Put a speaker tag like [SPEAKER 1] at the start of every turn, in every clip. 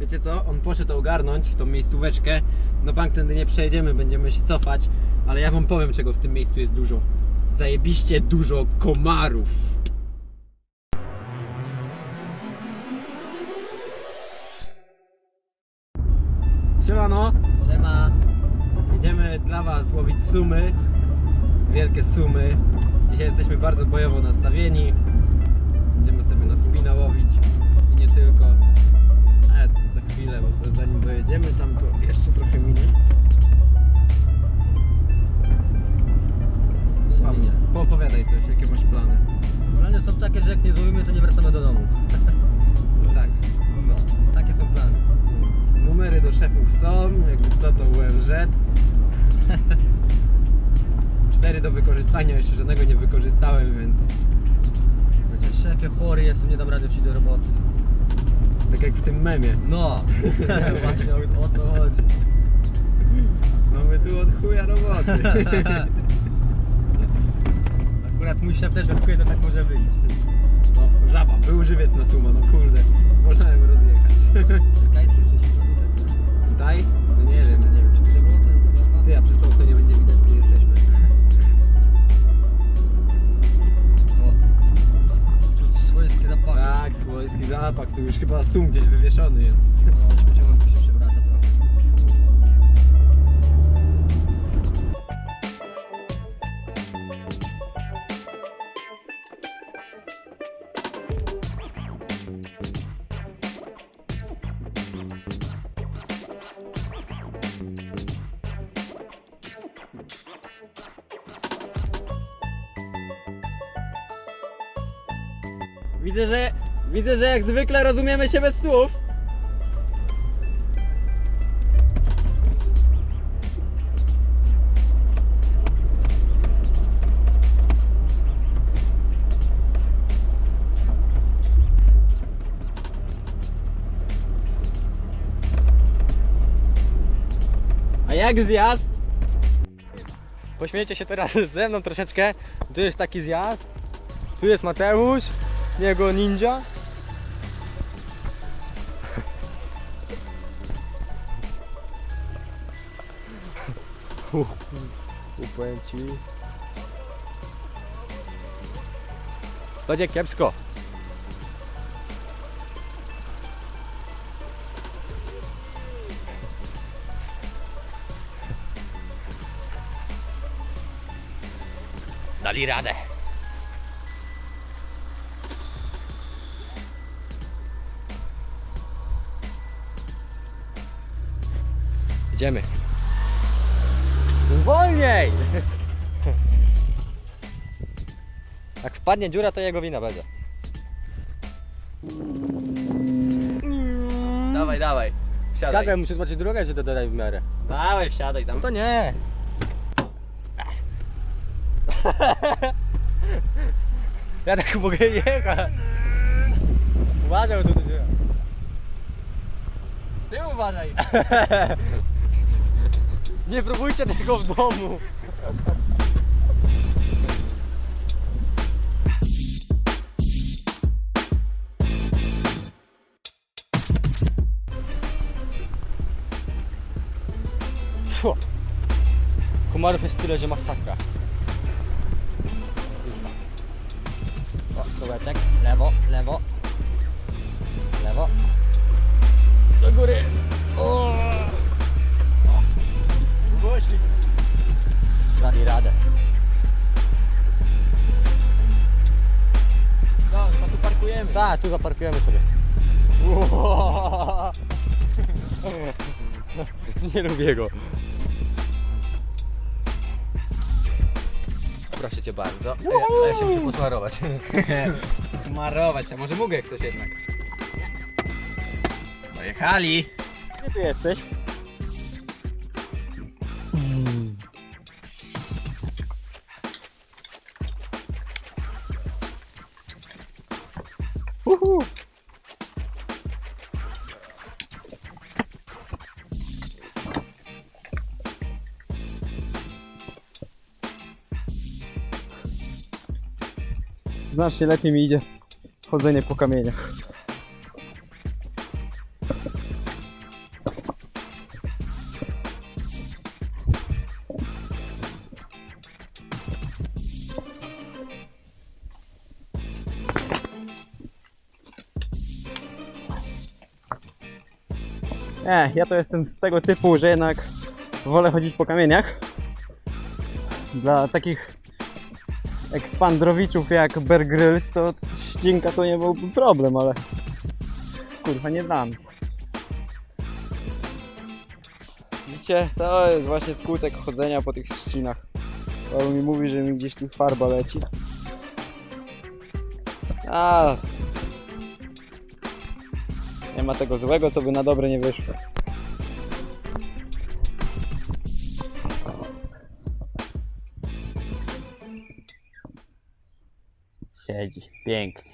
[SPEAKER 1] Wiecie co? On poszedł ogarnąć tą miejscóweczkę. Na bank tędy nie przejedziemy, będziemy się cofać. Ale ja wam powiem, czego w tym miejscu jest dużo. Zajebiście dużo komarów. Siemano,
[SPEAKER 2] Siema.
[SPEAKER 1] jedziemy dla was łowić sumy. Wielkie sumy. Dzisiaj jesteśmy bardzo bojowo nastawieni. Chwilę, bo zanim dojedziemy tam, to jeszcze trochę minie. Paweł, poopowiadaj coś, jakie masz plany.
[SPEAKER 2] Plany są takie, że jak nie złowimy, to nie wracamy do domu.
[SPEAKER 1] Tak,
[SPEAKER 2] No, takie są plany.
[SPEAKER 1] numery do szefów są, jakby co to UMZ. Cztery do wykorzystania, jeszcze żadnego nie wykorzystałem, więc
[SPEAKER 2] szefie chory jestem, nie dam rady przyjść do roboty.
[SPEAKER 1] Tak jak w tym memie.
[SPEAKER 2] No, właśnie o, o to chodzi.
[SPEAKER 1] Mamy tu od chuja roboty.
[SPEAKER 2] Akurat mój szef też odkryje, to tak może wyjść.
[SPEAKER 1] No, żaba, był żywiec na sumo, no kurde, wolałem rozjechać.
[SPEAKER 2] Czekaj, tu się tutaj.
[SPEAKER 1] Tutaj? Tak, swojski zapach, tu już chyba sum gdzieś wywieszony jest.
[SPEAKER 2] No, się przewraca trochę.
[SPEAKER 1] Widzę, że, widzę, że jak zwykle rozumiemy się bez słów. A jak zjazd?
[SPEAKER 2] Pośmiejcie się teraz ze mną troszeczkę. Tu jest taki zjazd. Tu jest Mateusz, jego ninja. Upowiem ci. Będzie kiepsko. Dali radę. Idziemy. Wolniej! Jak wpadnie dziura, to jego wina będzie.
[SPEAKER 1] Dawaj, dawaj. Wsiadaj.
[SPEAKER 2] Ja muszę zobaczyć drogę, czy to dodaj w miarę?
[SPEAKER 1] Dawaj, wsiadaj tam.
[SPEAKER 2] No to nie. Ja tak mogę jechać. Uważaj, tu dziura.
[SPEAKER 1] Ty uważaj.
[SPEAKER 2] Nie próbujcie tego w domu. Komarów jest tyle, że masakra. O, dołeczek, lewo, lewo, lewo. Do góry. O.
[SPEAKER 1] Głośnik.
[SPEAKER 2] Dali radę.
[SPEAKER 1] No, to tu parkujemy.
[SPEAKER 2] Tak, tu zaparkujemy sobie. Uo. Nie lubię go. Proszę cię bardzo. A ja, a ja się muszę posmarować.
[SPEAKER 1] Smarować, a może mogę ktoś jednak. Dojechali.
[SPEAKER 2] Gdzie ty jesteś? Znacznie lepiej mi idzie chodzenie po kamieniach.
[SPEAKER 3] Nie, ja to jestem z tego typu, że jednak wolę chodzić po kamieniach. Dla takich ekspandrowiczów jak Bear Grylls to ścinka to nie byłby problem, ale kurwa nie dam. Widzicie, to jest właśnie skutek chodzenia po tych ścinach. Paweł mi mówi, że mi gdzieś tu farba leci. A. Nie ma tego złego, co by na dobre nie wyszło. Siedzi, pięknie.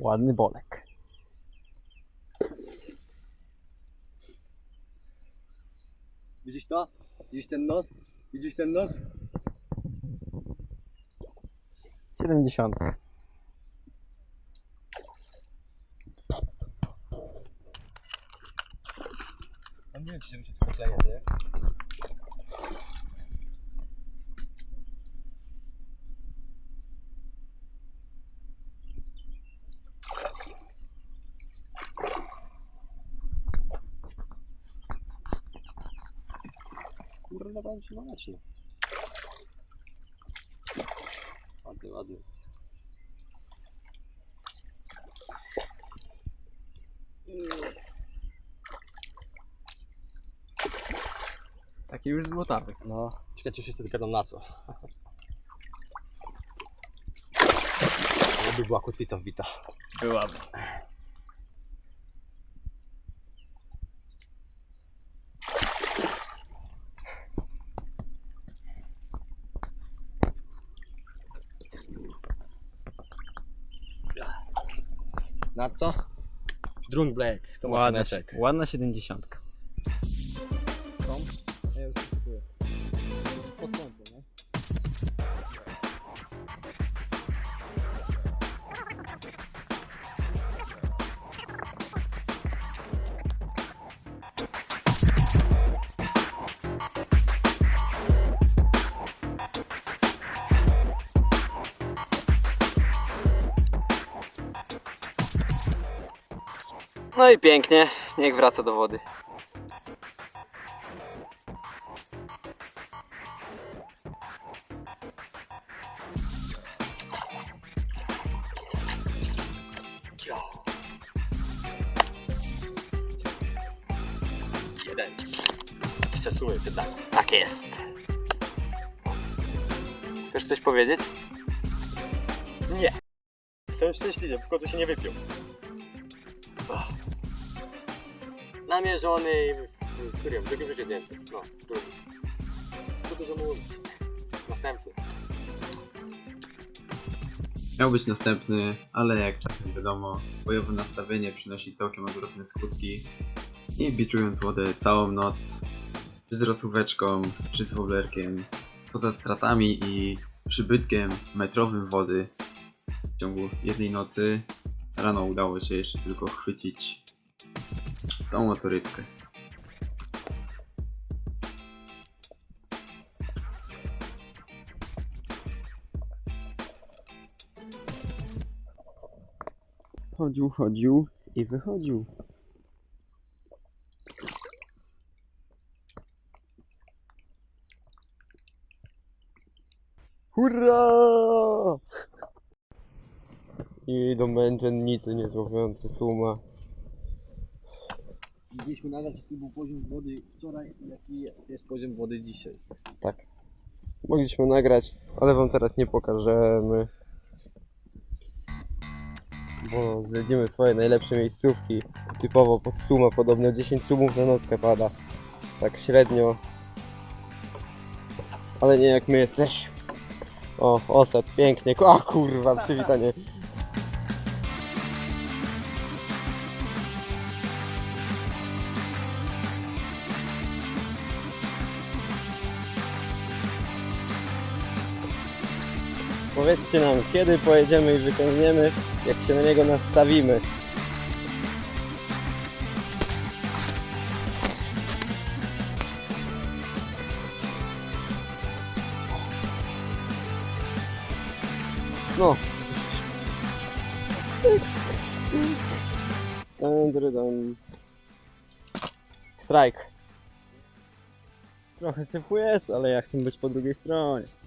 [SPEAKER 3] Ładny bolek. Widzisz to? Widzisz ten nos? Widzisz ten nos? 70. A nie wiem, czy się skleje, nie? Kurwa, tam się macie. Ładny, ładny. Taki już złotawy.
[SPEAKER 2] No, czekajcie, wszyscy tylko na co. By była kotwica wbita.
[SPEAKER 3] Byłaby.
[SPEAKER 2] Na co? Drunk Black, to
[SPEAKER 3] Ładna, ładna 70.
[SPEAKER 2] Ja już kupuję. Pod nie?
[SPEAKER 3] No i pięknie, niech wraca do wody.
[SPEAKER 2] Jeszcze sumy, pytanie.
[SPEAKER 3] Tak jest. Chcesz coś powiedzieć?
[SPEAKER 2] Nie. Jestem szczęśliwy, w końcu się nie wypił. Namierzony i w którym? W drugim. No, w drugim. Co dużo mówić. Następny.
[SPEAKER 4] Miał być następny, ale jak czasem wiadomo, bojowe nastawienie przynosi całkiem odwrotne skutki. I biczując wodę całą noc, czy z rozsóweczką, czy z woblerkiem, poza stratami i przybytkiem metrowym wody w ciągu jednej nocy, rano udało się jeszcze tylko chwycić tą oto rybkę.
[SPEAKER 3] Chodził, chodził i wychodził. Hurra! I idą męczennicy niezłowiący suma.
[SPEAKER 2] Mogliśmy nagrać jaki był poziom wody wczoraj i jaki jest poziom wody dzisiaj.
[SPEAKER 3] Tak. Mogliśmy nagrać, ale wam teraz nie pokażemy. Bo zjedziemy swoje najlepsze miejscówki. Typowo pod suma, podobno 10 sumów na nockę pada. Tak średnio. Ale nie jak my jesteśmy. O, osad, pięknie. O kurwa, przywitanie. Powiedzcie nam, kiedy pojedziemy i wyciągniemy, jak się na niego nastawimy. No, Dun. Strike. Trochę syfu ale ja chcę być po drugiej stronie.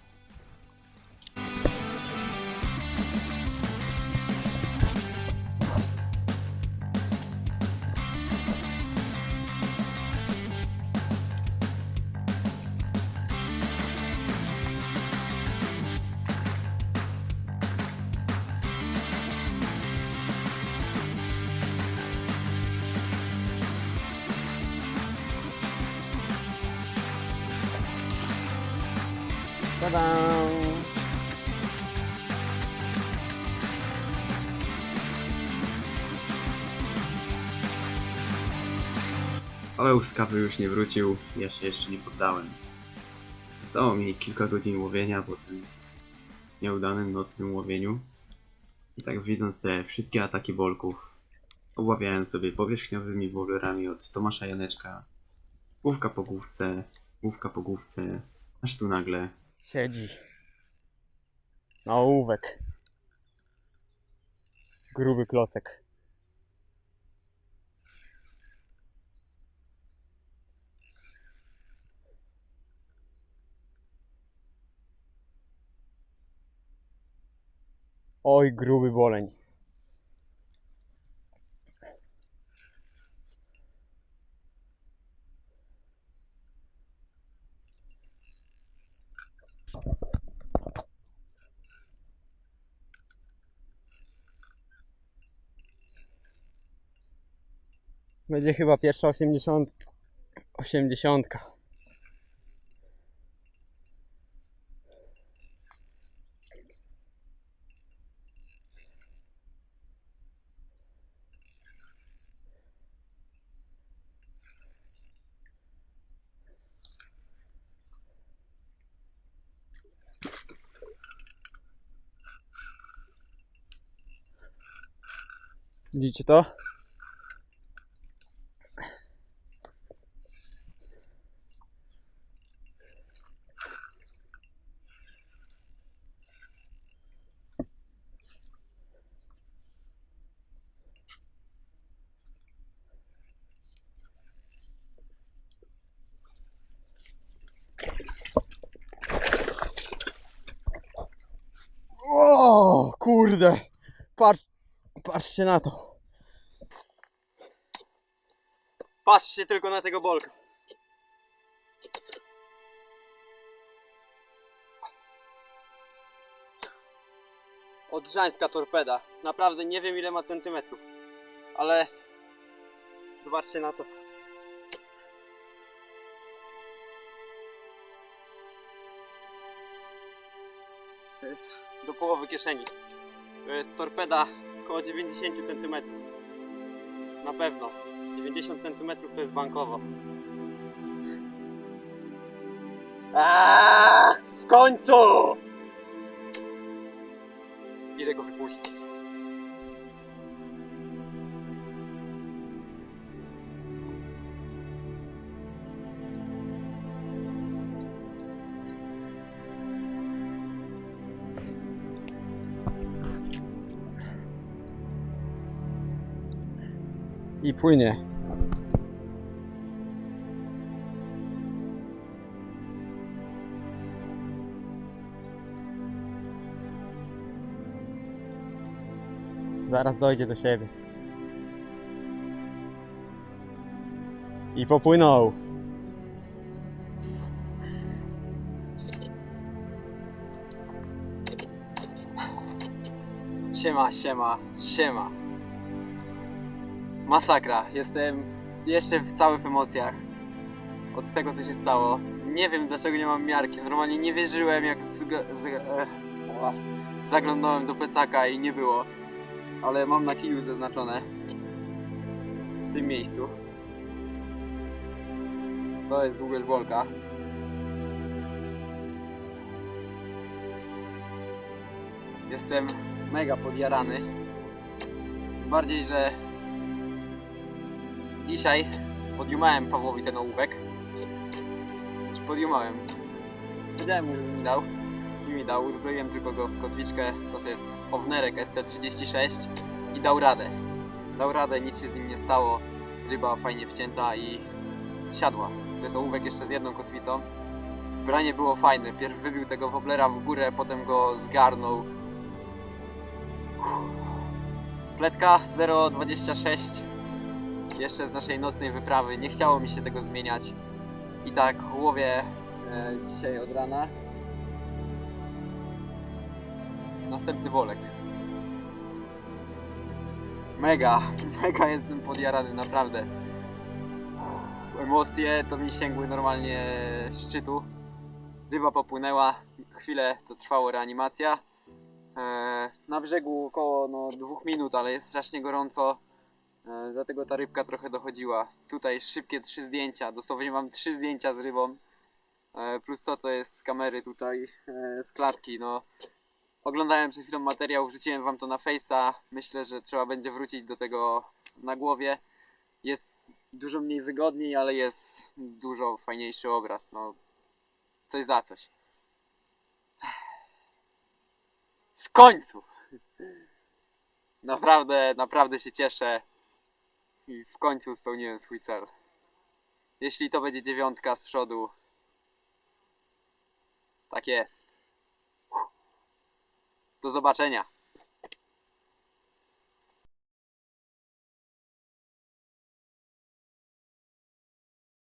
[SPEAKER 3] Ta-da!
[SPEAKER 4] Paweł z kawy już nie wrócił, ja się jeszcze nie poddałem. Zostało mi kilka godzin łowienia po tym nieudanym nocnym łowieniu. I tak widząc te wszystkie ataki bolków, obławiałem sobie powierzchniowymi wolwerami od Tomasza Janeczka. Główka po główce, główka po główce, aż tu nagle
[SPEAKER 3] Siedzi. Na ołówek. Gruby klocek. Oj, gruby boleń. Będzie chyba pierwsza 80. 80. Widzicie to? O, kurde. Patrz, patrzcie na to. Patrzcie tylko na tego bolka. Odrzańska torpeda. Naprawdę nie wiem ile ma centymetrów. Ale zobaczcie na to. To jest do połowy kieszeni. To jest torpeda około 90 cm. Na pewno. 90 cm to jest bankowo. Aaaa, w końcu! Idę go wypuścić. I płynie. Zaraz dojdzie do siebie. I popłynął. Siema, siema, siema. Masakra. Jestem jeszcze w całych emocjach od tego, co się stało. Nie wiem, dlaczego nie mam miarki. Normalnie nie wierzyłem, jak e, zaglądałem do plecaka i nie było. Ale mam na kiju zaznaczone w tym miejscu. To jest długość bolka. Jestem mega podjarany. Bardziej, że dzisiaj podjumałem Pawłowi ten ołówek. Czy podjumałem? Wiedziałem mu, że mi dał. I mi dał. Uzbroiłem tylko go w kotwiczkę. To jest Ownerek ST36.
[SPEAKER 1] i dał radę. Dał radę, nic się z nim nie stało. Ryba fajnie wcięta i siadła. To jest ołówek jeszcze z jedną kotwicą. Branie było fajne. Pierw wybił tego woblera w górę, potem go zgarnął. Uff. Pletka 0,26 jeszcze z naszej nocnej wyprawy. Nie chciało mi się tego zmieniać. I tak łowię e, dzisiaj od rana. Następny wolek. Mega, mega jestem podjarany, naprawdę. Emocje to mi sięgły normalnie szczytu. Ryba popłynęła, chwilę to trwało reanimacja. E, na brzegu około no, dwóch minut, ale jest strasznie gorąco. E, dlatego ta rybka trochę dochodziła. Tutaj szybkie trzy zdjęcia, dosłownie mam trzy zdjęcia z rybą. E, plus to, co jest z kamery tutaj, e, z klatki. No, oglądałem przed chwilą materiał, wrzuciłem wam to na Face'a. Myślę, że trzeba będzie wrócić do tego na głowie. Jest dużo mniej wygodniej, ale jest dużo fajniejszy obraz. No, coś za coś. W końcu! Naprawdę, naprawdę się cieszę. I w końcu spełniłem swój cel. Jeśli to będzie dziewiątka z przodu, tak jest. Do zobaczenia.